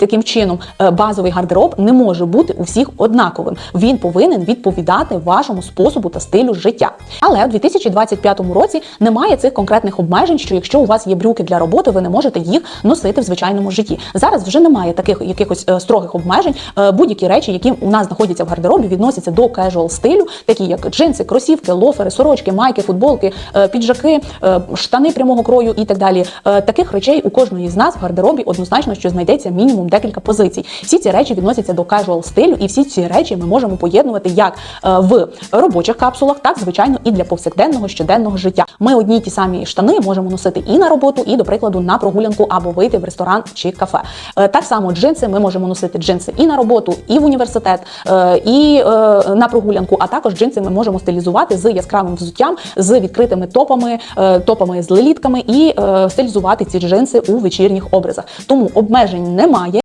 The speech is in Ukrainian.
Таким чином, е, базовий гардероб не може бути у всіх однаковим. Він повинен відповідати вашому способу та стилю життя. Але у 2025 році немає цих конкретних обмежень, що якщо у вас є брюки для роботи, ви не можете їх носити в звичайному житті. Зараз вже немає таких якихось е, строгих обмежень. Е, Будь-які речі, які у нас знаходяться в гардеробі, відносяться до casual стилю, такі як джинси, кросівки, лофери, сорочки, майки, футболки, піджаки, штани прямого крою і так далі. Таких речей у кожної з нас в гардеробі однозначно, що знайдеться мінімум декілька позицій. Всі ці речі відносяться до casual стилю, і всі ці речі ми можемо поєднувати як е, в робочих капсулах, так звичайно і для повсякденного щоденного життя. Ми одні й ті самі штани можемо носити і на роботу, і, до прикладу, на прогулянку або вийти в ресторан чи кафе. Е, Так само джинси ми можемо носити джинси і на роботу, і в університет, е, і на прогулянку. А також джинси ми можемо стилізувати з яскравим взуттям, з відкритими топами, топами з лелітками і стилізувати ці джинси у вечірніх образах. Тому обмежень немає.